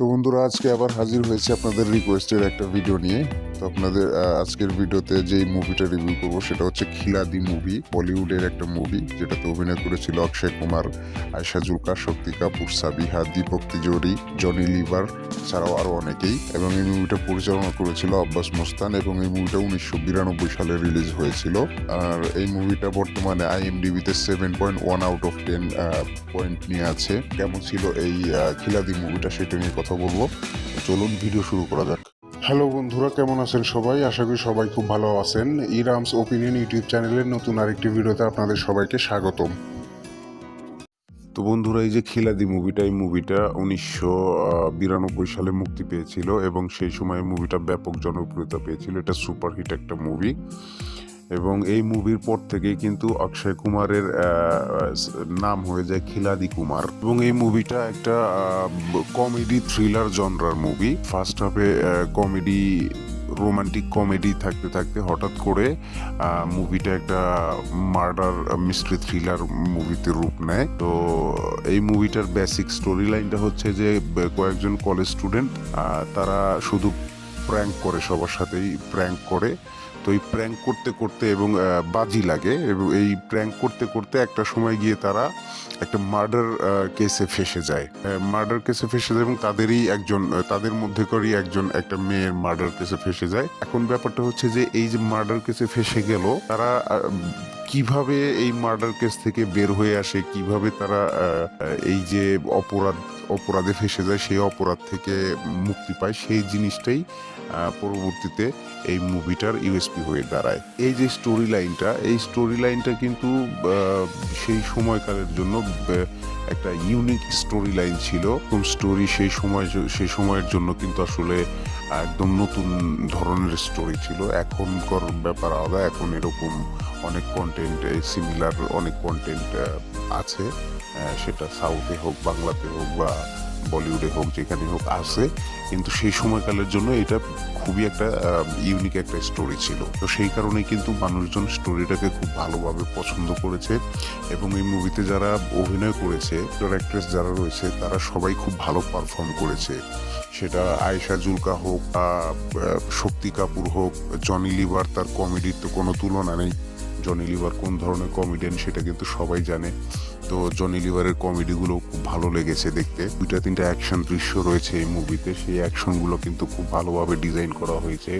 তো বন্ধুরা, আজকে আবার হাজির হয়েছে আপনাদের রিকোয়েস্টের একটা ভিডিও নিয়ে। তো আপনাদের আজকের ভিডিওতে যেই মুভিটা রিভিউ করব সেটা হচ্ছে খিলাদি মুভি বলিউডের একটা মুভি যেটাতে অভিনয় করেছিল অক্ষয় কুমার, আয়শা জুলকা শক্তি কাপুর, সাবিহা, দীপক তিজোরি, জনি লিভার, ছাড়াও আরও অনেকেই। এবং এই মুভিটা পরিচালনা করেছিল আব্বাস মোস্তান এবং এই মুভিটা উনিশশো বিরানব্বই সালে রিলিজ হয়েছিল। আর এই মুভিটা বর্তমানে আইএমডিবিতে seven point one out of ten point নিয়ে আছে। কেমন ছিল এই খিলাদি মুভিটা সেটা নিয়ে কথা বলব। চলুন ভিডিও শুরু করা যাক। হ্যালো বন্ধুরা কেমন আছেন সবাই? আশা করি সবাই খুব ভালো আছেন। ইরামস ওপিনিয়ন ইউটিউব চ্যানেলের নতুন আরেকটি ভিডিওতে আপনাদের সবাইকে স্বাগতম। তো বন্ধুরা এই যে খিলাদি মুভিটা এই মুভিটা উনিশশো বিরানব্বই সালে মুক্তি পেয়েছিল এবং সেই সময় মুভিটা ব্যাপক জনপ্রিয়তা পেয়েছিল। এটা সুপারহিট একটা মুভি এবং এই মুভির পর থেকেই কিন্তু অক্ষয় কুমারের নাম হয়ে যায় খিলাদি কুমার। এবং এই মুভিটা একটা কমেডি থ্রিলার জনরার মুভি ফার্স্ট হাফে কমেডি রোমান্টিক কমেডি থাকতে থাকতে হঠাৎ করে মুভিটা একটা মার্ডার মিস্ট্রি থ্রিলার মুভিতে রূপ নেয়। তো এই মুভিটার বেসিক স্টোরি লাইনটা হচ্ছে যে, কয়েকজন কলেজ স্টুডেন্ট তারা শুধু প্র্যাঙ্ক করে, সবার সাথেই প্র্যাঙ্ক করে। তো এই প্র্যাঙ্ক করতে করতে এবং বাজি লাগে এবং এই প্র্যাঙ্ক করতে করতে একটা সময় গিয়ে তারা একটা মার্ডার কেসে ফেসে যায়। মার্ডার কেসে ফেসে যায় এবং তাদেরই একজন তাদের মধ্যে করেই একজন, একটা মেয়ের মার্ডার কেসে ফেসে যায়। এখন ব্যাপারটা হচ্ছে যে এই যে মার্ডার কেসে ফেসে গেল, তারা কীভাবে এই মার্ডার কেস থেকে বের হয়ে আসে, কীভাবে তারা এই যে অপরাধ, অপরাধে ফেসে যায়, সেই অপরাধ থেকে মুক্তি পায়, সেই জিনিসটাই পরবর্তীতে এই মুভিটার ইউএসপি হয়ে দাঁড়ায়। এই যে স্টোরি লাইনটা এই স্টোরি লাইনটা কিন্তু সেই সময়কালের জন্য একটা ইউনিক স্টোরি লাইন ছিল। কোন স্টোরি সেই সময়, সেই সময়ের জন্য কিন্তু আসলে একদম নতুন ধরনের স্টোরি ছিল। এখনকার ব্যাপার আলাদা, এখন এরকম অনেক কন্টেন্ট সিমিলার অনেক কন্টেন্ট আছে। সেটা সাউথে হোক, বাংলাতে হোক বা বলিউডে হোক, যেখানে হোক আছে, কিন্তু সেই সময়কালের জন্য এটা খুবই একটা ইউনিক একটা স্টোরি ছিল। তো সেই কারণেই কিন্তু মানুষজন স্টোরিটাকে খুব ভালোভাবে পছন্দ করেছে এবং এই মুভিতে যারা অভিনয় করেছে অ্যাক্ট্রেস যারা রয়েছে, তারা সবাই খুব ভালো পারফর্ম করেছে। সেটা আয়েশা জুলকা হোক শক্তি কাপুর হোক, জনি লিভার তার কমেডির তো কোনো তুলনা নেই। জনি লিভার কোন ধরনের কমেডিয়ান সেটা কিন্তু সবাই জানে। তো জনি লিভারের কমেডিগুলো খুব ভালো লেগেছে দেখতে। দুইটা তিনটা অ্যাকশন দৃশ্য রয়েছে এই মুভিতে সেই অ্যাকশনগুলো কিন্তু খুব ভালোভাবে ডিজাইন করা হয়েছে।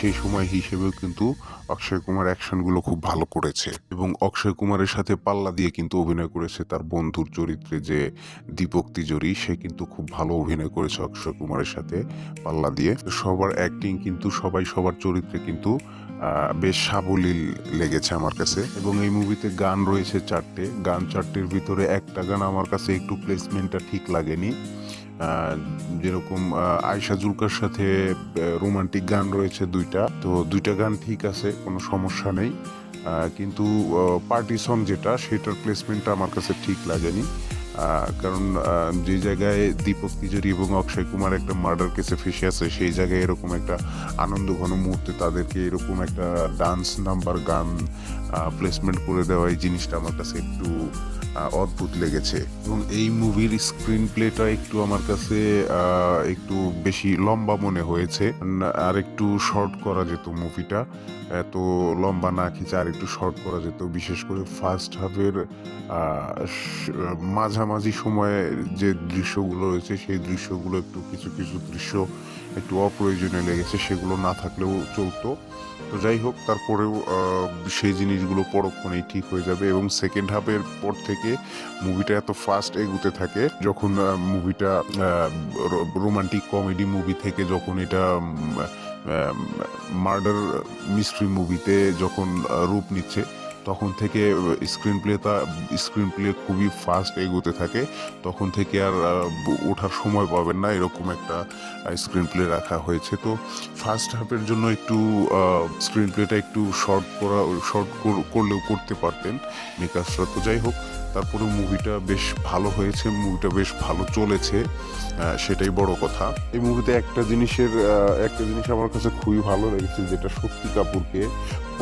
সেই সময় হিসেবেও কিন্তু অক্ষয় কুমার অ্যাকশনগুলো খুব ভালো করেছে। এবং অক্ষয় কুমারের সাথে পাল্লা দিয়ে কিন্তু অভিনয় করেছে তার বন্ধুর চরিত্রে যে দীপক তিজোরি, সে কিন্তু খুব ভালো অভিনয় করেছে অক্ষয় কুমারের সাথে পাল্লা দিয়ে। সবার অ্যাক্টিং কিন্তু সবাই সবার চরিত্রে কিন্তু বেশ সাবলীল লেগেছে আমার কাছে। এবং এই মুভিতে গান রয়েছে চারটে। গান চারটের ভিতরে একটা গান আমার কাছে একটু প্লেসমেন্টটা ঠিক লাগেনি। যেরকম আয়শা জুলকার সাথে রোমান্টিক গান রয়েছে দুইটা। তো দুইটা গান ঠিক আছে, কোনো সমস্যা নেই। কিন্তু পার্টি সং যেটা, সেটার প্লেসমেন্টটা আমার কাছে ঠিক লাগেনি। কারণ যে জায়গায় দীপক তিজোরি এবং অক্ষয় কুমার একটা মার্ডার কেসে ফেসে আছে, সেই জায়গায় এরকম একটা আনন্দ ঘন মুহূর্তে তাদেরকে এরকম একটা ডান্স নাম্বার গান প্লেসমেন্ট করে দেওয়া, এই জিনিসটা আমার কাছে একটু অদ্ভুত লেগেছে। এবং এই মুভির স্ক্রিন প্লেটা একটু আমার কাছে একটু বেশি লম্বা মনে হয়েছে। আর একটু শর্ট করা যেত মুভিটা এত লম্বা না খিচে আর একটু শর্ট করা যেত। বিশেষ করে ফার্স্ট হাফের মাঝামাঝি সময়ে যে দৃশ্যগুলো রয়েছে, সেই দৃশ্যগুলো একটু কিছু কিছু দৃশ্য একটু অপ্রয়োজনীয় লেগেছে, সেগুলো না থাকলেও চলতো। তো যাই হোক, তারপরেও সেই জিনিসগুলো পরক্ষণেই ঠিক হয়ে যাবে এবং সেকেন্ড হাফের পর থেকে মুভিটা এত ফাস্ট এগুতে থাকে, যখন মুভিটা রোমান্টিক কমেডি মুভি থেকে যখন এটা মার্ডার মিস্ট্রি মুভিতে যখন রূপ নিচ্ছে তখন থেকে স্ক্রিন প্লেটা স্ক্রিন প্লে খুবই ফাস্ট এগোতে থাকে। তখন থেকে আর ওঠার সময় পাবেন না, এরকম একটা স্ক্রিন প্লে রাখা হয়েছে। তো ফার্স্ট হাফের জন্য একটু স্ক্রিন প্লেটা একটু শর্ট করা শর্ট করলেও করতে পারতেন মেকার্সরা। তো যাই হোক তারপরে মুভিটা বেশ ভালো হয়েছে মুভিটা বেশ ভালো চলেছে সেটাই বড় কথা। এই মুভিতে একটা জিনিসের একটা জিনিস আমার কাছে খুবই ভালো লেগেছে, যেটা শক্তি কাপুরকে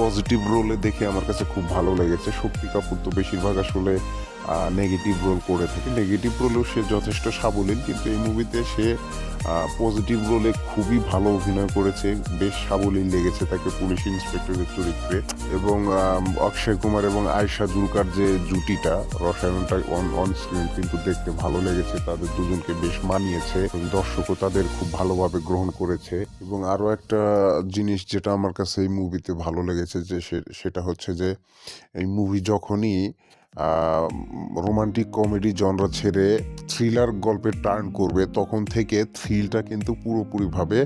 পজিটিভ রোলে দেখে আমার কাছে খুব ভালো লেগেছে। শক্তি কাপুর তো বেশিরভাগ আসলে নেগেটিভ রোল করে থাকে। নেগেটিভ রোলেও সে যথেষ্ট সাবলীল, কিন্তু এই মুভিতে সে পজিটিভ রোলে খুবই ভালো অভিনয় করেছে, বেশ সাবলীল লেগেছে তাকে পুলিশ ইন্সপেক্টরের চরিত্রে। এবং অক্ষয় কুমার এবং আয়শা দুর্গার যে জুটিটা, রসায়নটা অন অন স্ক্রিন কিন্তু দেখতে ভালো লেগেছে, তাদের দুজনকে বেশ মানিয়েছে দর্শকও তাদের খুব ভালোভাবে গ্রহণ করেছে। এবং আরও একটা জিনিস যেটা আমার কাছে এই মুভিতে ভালো লেগেছে যে সেটা হচ্ছে যে, এই মুভি যখনই রোমান্টিক কমেডি জনরা ছেড়ে থ্রিলার গল্পে টার্ন করবে, তখন থেকে থ্রিলটা কিন্তু পুরোপুরিভাবে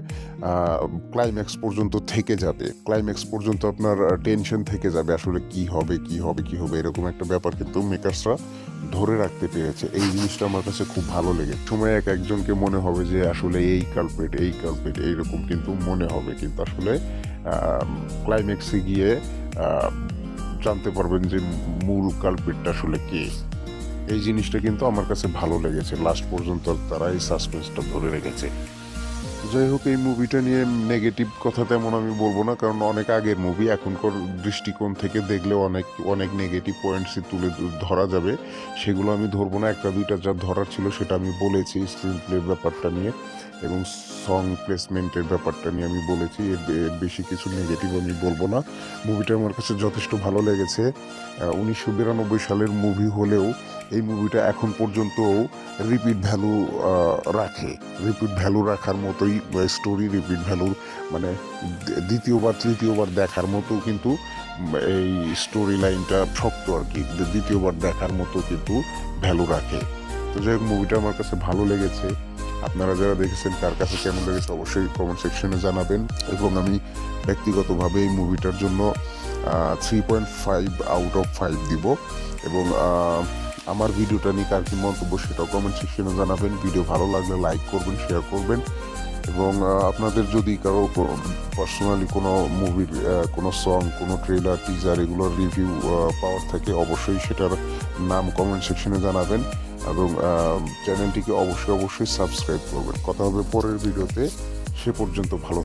ক্লাইম্যাক্স পর্যন্ত থেকে যাবে। ক্লাইম্যাক্স পর্যন্ত আপনার টেনশন থেকে যাবে, আসলে কি হবে কি হবে কি হবে, এরকম একটা ব্যাপার কিন্তু মেকার্সরা ধরে রাখতে পেরেছে। এই জিনিসটা আমার কাছে খুব ভালো লেগে। সময় এক একজনকে মনে হবে যে, আসলে এই কালপেট এই কালপেট এইরকম কিন্তু মনে হবে। কিন্তু আসলে ক্লাইম্যাক্সে গিয়ে জানতে পারবেন যে মূল কালপেটটা আসলে কে। এই জিনিসটা কিন্তু আমার কাছে ভালো লেগেছে। লাস্ট পর্যন্ত তারা এই সাসপেন্সটা ধরে রেখেছে। যাই হোক, এই মুভিটা নিয়ে নেগেটিভ কথা তেমন আমি বলব না, কারণ অনেক আগের মুভি এখনকার দৃষ্টিকোণ থেকে দেখলে অনেক অনেক নেগেটিভ পয়েন্টসই তুলে ধরা যাবে। সেগুলো আমি ধরবো না। একটা দুইটা যা ধরার ছিল সেটা আমি বলেছি। স্ক্রিন প্লের ব্যাপারটা নিয়ে। এবং সং প্লেসমেন্টের ব্যাপারটা নিয়ে আমি বলেছি, এর বেশি কিছু নেগেটিভ আমি বলব না। মুভিটা আমার কাছে যথেষ্ট ভালো লেগেছে। উনিশশো বিরানব্বই সালের মুভি হলেও এই মুভিটা এখন পর্যন্ত রিপিট ভ্যালু রাখে। রিপিট ভ্যালু রাখার মতোই স্টোরি রিপিট ভ্যালু মানে দ্বিতীয়বার, তৃতীয়বার দেখার মতো কিন্তু এই স্টোরি লাইনটা শক্ত আর কি, দ্বিতীয়বার দেখার মতো কিন্তু ভ্যালু রাখে। তো যাই হোক মুভিটা আমার কাছে ভালো লেগেছে। আপনারা যারা দেখেছেন তার কাছে কেমন লেগেছে অবশ্যই কমেন্ট সেকশনে জানাবেন এবং আমি ব্যক্তিগতভাবে এই মুভিটার জন্য three point five out of five দিব এবং আমার ভিডিওটা নিয়ে কার কি মন্তব্য সেটাও কমেন্ট সেকশনে জানাবেন। ভিডিও ভালো লাগলে লাইক করবেন শেয়ার করবেন এবং আপনাদের যদি কারও পার্সোনালি কোনো মুভির কোনো সং কোনো ট্রেলার টিজার এগুলোর রিভিউ পাওয়ার থাকে অবশ্যই সেটার নাম কমেন্ট সেকশনে জানাবেন। এবং চ্যানেলটিকে অবশ্যই অবশ্যই সাবস্ক্রাইব করবেন। কথা হবে পরের ভিডিওতে। সে পর্যন্ত ভালো